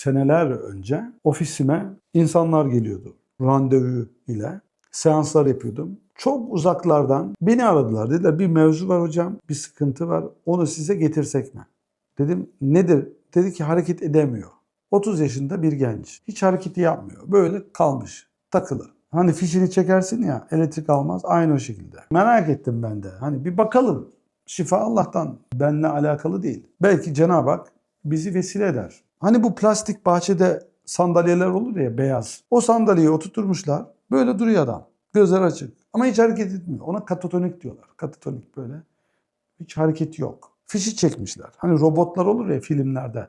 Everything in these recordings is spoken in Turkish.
seneler önce ofisime insanlar geliyordu. Randevu ile seanslar yapıyordum. Çok uzaklardan beni aradılar. Dediler bir mevzu var hocam, bir sıkıntı var. Onu size getirsek mi? Dedim nedir? Dedi ki hareket edemiyor. 30 yaşında bir genç. Hiç hareketi yapmıyor. Böyle kalmış. Takılı. Hani fişini çekersin ya elektrik almaz. Aynı o şekilde. Merak ettim ben de. Hani bir bakalım. Şifa Allah'tan. Benle alakalı değil. Belki Cenab-ı Hak bizi vesile eder. Hani bu plastik bahçede sandalyeler olur ya beyaz. O sandalyeyi oturtmuşlar. Böyle duruyor adam. Gözler açık. Ama hiç hareket etmiyor. Ona katatonik diyorlar. Katatonik böyle. Hiç hareket yok. Fişi çekmişler. Hani robotlar olur ya filmlerde.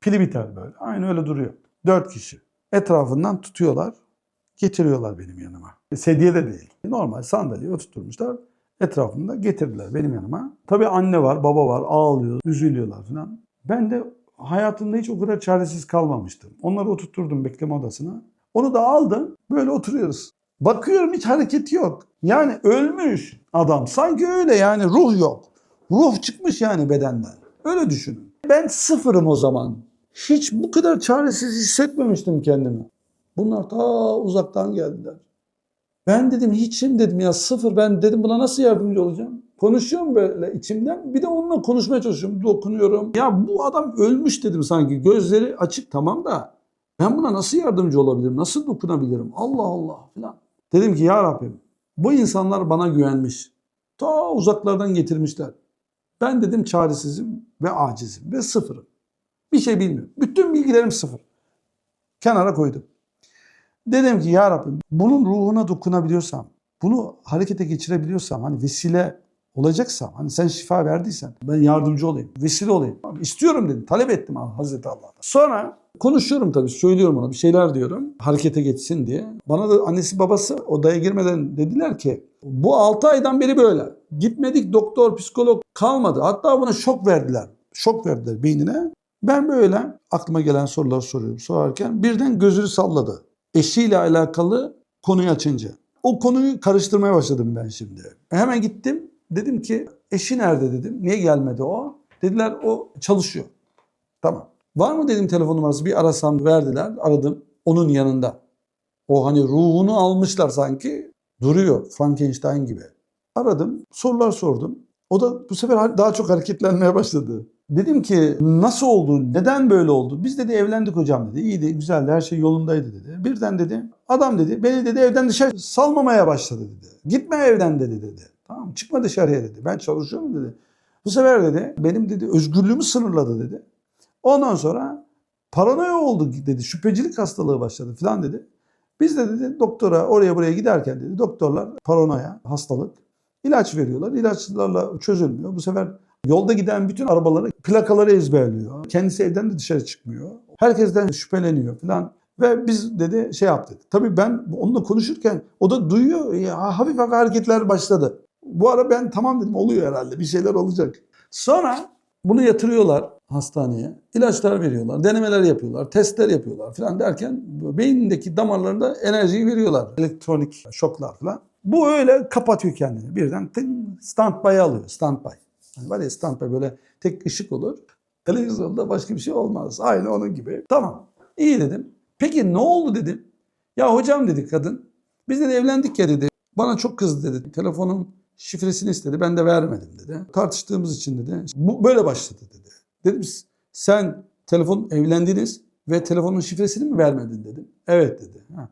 Pili biter böyle. Aynı öyle duruyor. Dört kişi. Etrafından tutuyorlar. Getiriyorlar benim yanıma. Sedye de değil. Normal sandalyeye oturtmuşlar. Etrafında getirdiler benim yanıma. Tabii anne var, baba var. Ağlıyor, üzülüyorlar falan. Ben de hayatımda hiç o kadar çaresiz kalmamıştım. Onları oturtturdum bekleme odasına. Onu da aldım. Böyle oturuyoruz. Bakıyorum hiç hareketi yok. Yani ölmüş adam. Sanki öyle yani ruh yok. Ruh çıkmış yani bedenden. Öyle düşünün. Ben sıfırım o zaman. Hiç bu kadar çaresiz hissetmemiştim kendimi. Bunlar ta uzaktan geldiler. Ben dedim hiçim dedim ya sıfır ben dedim buna nasıl yardımcı olacağım? Konuşuyorum böyle içimden bir de onunla konuşmaya çalışıyorum dokunuyorum. Ya bu adam ölmüş dedim sanki gözleri açık tamam da ben buna nasıl yardımcı olabilirim? Nasıl dokunabilirim? Allah Allah filan. Dedim ki ya Rabbim bu insanlar bana güvenmiş. Ta uzaklardan getirmişler. Ben dedim çaresizim ve acizim ve sıfırım. Bir şey bilmiyorum. Bütün bilgilerim sıfır. Kenara koydum. Dedim ki ya Rabbim bunun ruhuna dokunabiliyorsam, bunu harekete geçirebiliyorsam, hani vesile olacaksam, hani sen şifa verdiysen ben yardımcı olayım, vesile olayım. İstiyorum dedim, talep ettim Hazreti Allah'tan. Sonra konuşuyorum tabii, söylüyorum ona bir şeyler diyorum harekete geçsin diye. Bana da annesi babası odaya girmeden dediler ki bu 6 aydan beri böyle. Gitmedik doktor, psikolog kalmadı. Hatta buna şok verdiler. Şok verdiler beynine. Ben böyle aklıma gelen soruları soruyorum. Sorarken birden gözünü salladı eşiyle alakalı konuyu açınca. O konuyu karıştırmaya başladım ben şimdi. Hemen gittim. Dedim ki eşi nerede dedim. Niye gelmedi o? Dediler o çalışıyor. Tamam. Var mı dedim telefon numarası bir arasam verdiler. Aradım. Onun yanında. O hani ruhunu almışlar sanki. Duruyor Frankenstein gibi. Aradım. Sorular sordum. O da bu sefer daha çok hareketlenmeye başladı. Dedim ki nasıl oldu, neden böyle oldu? Biz dedi evlendik hocam dedi. İyiydi, güzeldi, her şey yolundaydı dedi. Birden dedi adam dedi beni dedi evden dışarı salmamaya başladı dedi. Gitme evden dedi dedi. Tamam çıkma dışarıya dedi. Ben çalışıyorum dedi. Bu sefer dedi benim dedi özgürlüğümü sınırladı dedi. Ondan sonra paranoya oldu dedi. Şüphecilik hastalığı başladı falan dedi. Biz de dedi doktora oraya buraya giderken dedi doktorlar paranoya hastalık ilaç veriyorlar. İlaçlarla çözülmüyor. Bu sefer Yolda giden bütün arabaları, plakaları ezberliyor. Kendisi evden de dışarı çıkmıyor. Herkesten şüpheleniyor falan. Ve biz dedi şey yaptık. Tabii ben onunla konuşurken o da duyuyor. Ya, hafif hafif hareketler başladı. Bu ara ben tamam dedim oluyor herhalde bir şeyler olacak. Sonra bunu yatırıyorlar hastaneye. ilaçlar veriyorlar, denemeler yapıyorlar, testler yapıyorlar falan derken beynindeki damarlarında enerjiyi veriyorlar. Elektronik şoklar falan. Bu öyle kapatıyor kendini. Birden tın, standby alıyor. Standby. Yani var ya standby böyle tek ışık olur. Televizyonda başka bir şey olmaz. Aynı onun gibi. Tamam. İyi dedim. Peki ne oldu dedim. Ya hocam dedi kadın. Biz de evlendik ya dedi. Bana çok kızdı dedi. Telefonun şifresini istedi. Ben de vermedim dedi. Tartıştığımız için dedi. Bu böyle başladı dedi. Dedim sen telefon evlendiniz ve telefonun şifresini mi vermedin dedim. Evet dedi. Ha.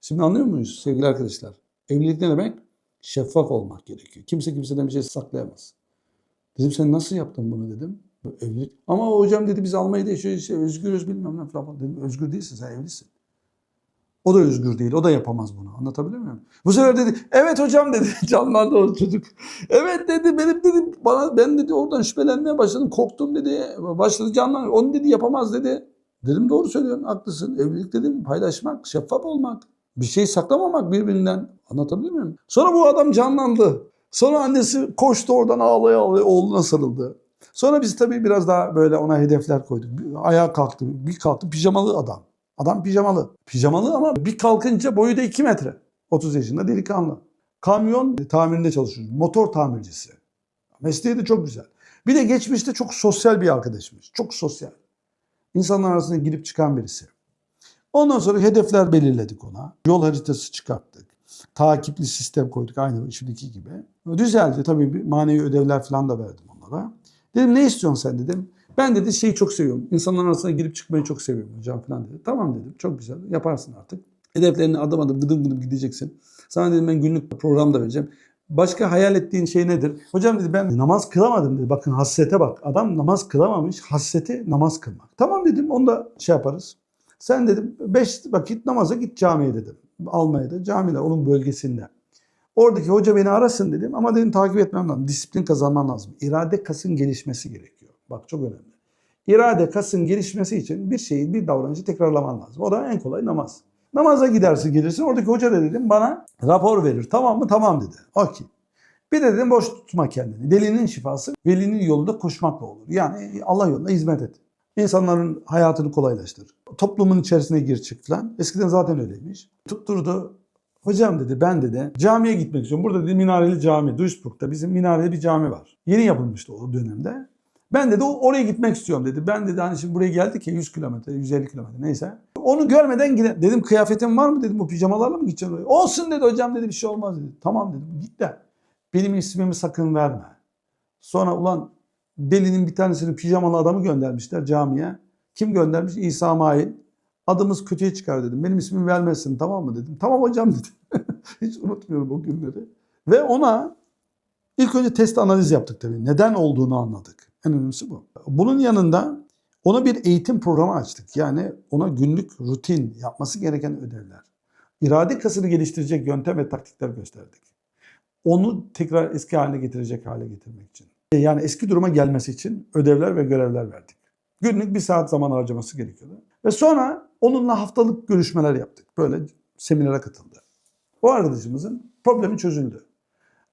Şimdi anlıyor muyuz sevgili arkadaşlar? Evlilik ne demek? Şeffaf olmak gerekiyor. Kimse kimseden bir şey saklayamaz. Dedim sen nasıl yaptın bunu dedim. Evlilik. Ama hocam dedi biz Almanya'da yaşıyoruz işte özgürüz bilmem ne falan. Dedim özgür değilsin sen evlisin. O da özgür değil. O da yapamaz bunu. Anlatabiliyor muyum? Bu sefer dedi evet hocam dedi. Canlandı o çocuk. Evet dedi benim dedi bana ben dedi oradan şüphelenmeye başladım. Korktum dedi. Başladı canlandı. Onu dedi yapamaz dedi. Dedim doğru söylüyorsun haklısın. Evlilik dedim paylaşmak, şeffaf olmak. Bir şey saklamamak birbirinden. Anlatabiliyor muyum? Sonra bu adam canlandı. Sonra annesi koştu oradan ağlaya ağlaya oğluna sarıldı. Sonra biz tabii biraz daha böyle ona hedefler koyduk. Ayağa kalktı, bir kalktı pijamalı adam. Adam pijamalı. Pijamalı ama bir kalkınca boyu da 2 metre. 30 yaşında delikanlı. Kamyon tamirinde çalışıyor. Motor tamircisi. Mesleği de çok güzel. Bir de geçmişte çok sosyal bir arkadaşımız. Çok sosyal. İnsanlar arasında girip çıkan birisi. Ondan sonra hedefler belirledik ona. Yol haritası çıkarttık. Takipli sistem koyduk aynı şimdiki gibi. Düzeldi tabii bir manevi ödevler falan da verdim onlara. Dedim ne istiyorsun sen dedim. Ben dedi şeyi çok seviyorum. İnsanların arasına girip çıkmayı çok seviyorum hocam falan dedi. Tamam dedim çok güzel yaparsın artık. Hedeflerini adım adım gıdım gıdım gideceksin. Sana dedim ben günlük program da vereceğim. Başka hayal ettiğin şey nedir? Hocam dedi ben namaz kılamadım dedi. Bakın hasrete bak. Adam namaz kılamamış. Hasreti namaz kılmak. Tamam dedim onu da şey yaparız. Sen dedim 5 vakit namaza git camiye dedim. Almanya'da camiler onun bölgesinde. Oradaki hoca beni arasın dedim ama dedim takip etmem lazım. Disiplin kazanman lazım. İrade kasın gelişmesi gerekiyor. Bak çok önemli. İrade kasın gelişmesi için bir şeyi, bir davranışı tekrarlaman lazım. O da en kolay namaz. Namaza gidersin gelirsin. Oradaki hoca da dedim bana rapor verir. Tamam mı? Tamam dedi. Okey. Bir de dedim boş tutma kendini. Delinin şifası velinin yolunda koşmakla olur. Yani Allah yolunda hizmet et. İnsanların hayatını kolaylaştır. Toplumun içerisine gir çık falan. Eskiden zaten öyleymiş. Tutturdu. Hocam dedi ben dedi camiye gitmek istiyorum. Burada dedi minareli cami. Duisburg'da bizim minareli bir cami var. Yeni yapılmıştı o dönemde. Ben dedi "o- oraya gitmek istiyorum dedi. Ben dedi hani şimdi buraya geldik ya 100 kilometre, 150 kilometre neyse. Onu görmeden gide. Dedim kıyafetin var mı dedim bu pijamalarla mı gideceksin oraya? Olsun dedi hocam dedi bir şey olmaz dedi. Tamam dedim git de benim ismimi sakın verme. Sonra ulan delinin bir tanesini pijamalı adamı göndermişler camiye. Kim göndermiş? İsa Mail. Adımız kötüye çıkar dedim. Benim ismimi vermezsin tamam mı dedim. Tamam hocam dedim. Hiç unutmuyorum o günleri. Ve ona ilk önce test analiz yaptık tabii. Neden olduğunu anladık. En önemlisi bu. Bunun yanında ona bir eğitim programı açtık. Yani ona günlük rutin yapması gereken ödevler. İrade kasını geliştirecek yöntem ve taktikler gösterdik. Onu tekrar eski haline getirecek hale getirmek için. Yani eski duruma gelmesi için ödevler ve görevler verdik. Günlük bir saat zaman harcaması gerekiyordu. Ve sonra onunla haftalık görüşmeler yaptık. Böyle seminere katıldı. O arkadaşımızın problemi çözüldü.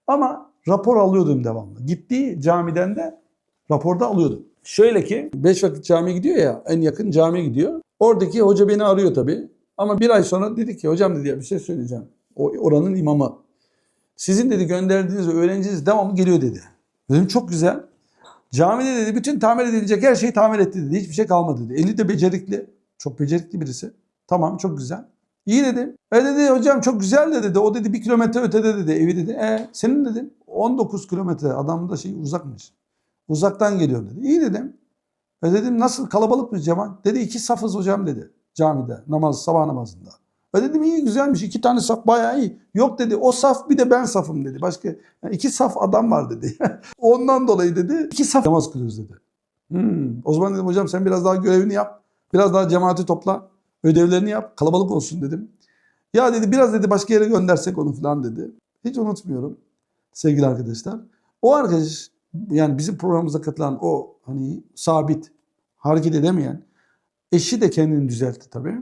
Ama rapor alıyordum devamlı. Gittiği camiden de raporda alıyordum. Şöyle ki 5 vakit camiye gidiyor ya en yakın camiye gidiyor. Oradaki hoca beni arıyor tabii. Ama bir ay sonra dedi ki hocam dedi ya bir şey söyleyeceğim. O oranın imamı. Sizin dedi gönderdiğiniz öğrenciniz devamlı geliyor dedi. Dedim çok güzel. Camide dedi bütün tamir edilecek her şeyi tamir etti dedi. Hiçbir şey kalmadı dedi. Eli de becerikli. Çok becerikli birisi. Tamam çok güzel. İyi dedim. E dedi hocam çok güzel de dedi. O dedi bir kilometre ötede dedi evi dedi. E senin dedim 19 kilometre adam da şey uzakmış. Uzaktan geliyor dedi. İyi dedim. E dedim nasıl kalabalık mı cemaat? Dedi iki safız hocam dedi camide namaz sabah namazında. E dedim iyi güzelmiş iki tane saf bayağı iyi. Yok dedi o saf bir de ben safım dedi. Başka iki saf adam var dedi. Ondan dolayı dedi iki saf namaz kılıyoruz dedi. Hmm. O zaman dedim hocam sen biraz daha görevini yap. Biraz daha cemaati topla. Ödevlerini yap. Kalabalık olsun dedim. Ya dedi biraz dedi başka yere göndersek onu falan dedi. Hiç unutmuyorum sevgili arkadaşlar. O arkadaş yani bizim programımıza katılan o hani sabit hareket edemeyen eşi de kendini düzeltti tabii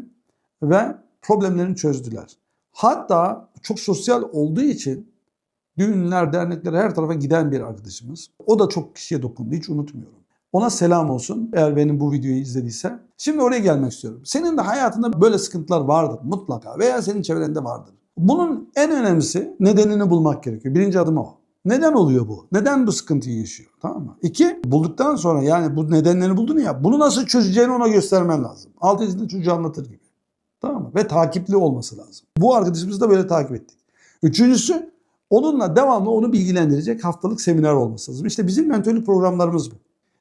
ve problemlerini çözdüler. Hatta çok sosyal olduğu için düğünler, dernekler her tarafa giden bir arkadaşımız. O da çok kişiye dokundu hiç unutmuyorum. Ona selam olsun eğer benim bu videoyu izlediyse. Şimdi oraya gelmek istiyorum. Senin de hayatında böyle sıkıntılar vardır mutlaka veya senin çevrende vardır. Bunun en önemlisi nedenini bulmak gerekiyor. Birinci adım o. Neden oluyor bu? Neden bu sıkıntıyı yaşıyor? Tamam mı? İki, bulduktan sonra yani bu nedenlerini buldun ya bunu nasıl çözeceğini ona göstermen lazım. 6 yaşında çocuğu anlatır gibi. Tamam mı? Ve takipli olması lazım. Bu arkadaşımızı da böyle takip ettik. Üçüncüsü onunla devamlı onu bilgilendirecek haftalık seminer olması lazım. İşte bizim mentörlük programlarımız bu.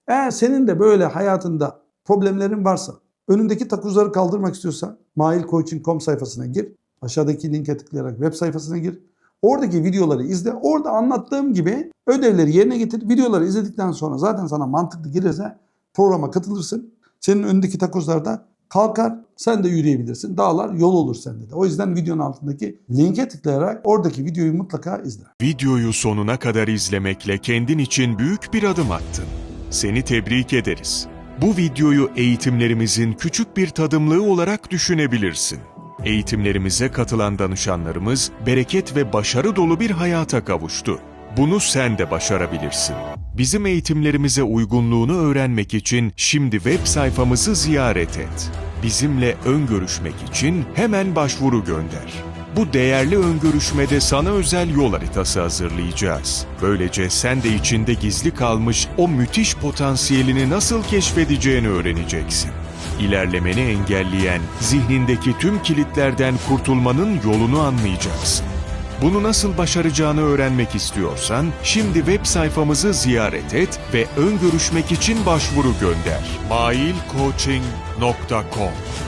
Eğer senin de böyle hayatında problemlerin varsa, önündeki takuzuları kaldırmak istiyorsan mailcoaching.com sayfasına gir. Aşağıdaki linke tıklayarak web sayfasına gir. Oradaki videoları izle. Orada anlattığım gibi ödevleri yerine getir. Videoları izledikten sonra zaten sana mantıklı gelirse programa katılırsın. Senin önündeki takozlar da kalkar. Sen de yürüyebilirsin. Dağlar yol olur sende de. O yüzden videonun altındaki linke tıklayarak oradaki videoyu mutlaka izle. Videoyu sonuna kadar izlemekle kendin için büyük bir adım attın. Seni tebrik ederiz. Bu videoyu eğitimlerimizin küçük bir tadımlığı olarak düşünebilirsin. Eğitimlerimize katılan danışanlarımız bereket ve başarı dolu bir hayata kavuştu. Bunu sen de başarabilirsin. Bizim eğitimlerimize uygunluğunu öğrenmek için şimdi web sayfamızı ziyaret et. Bizimle ön görüşmek için hemen başvuru gönder. Bu değerli ön görüşmede sana özel yol haritası hazırlayacağız. Böylece sen de içinde gizli kalmış o müthiş potansiyelini nasıl keşfedeceğini öğreneceksin. İlerlemeni engelleyen zihnindeki tüm kilitlerden kurtulmanın yolunu anlayacaksın. Bunu nasıl başaracağını öğrenmek istiyorsan şimdi web sayfamızı ziyaret et ve ön görüşmek için başvuru gönder. mailcoaching.com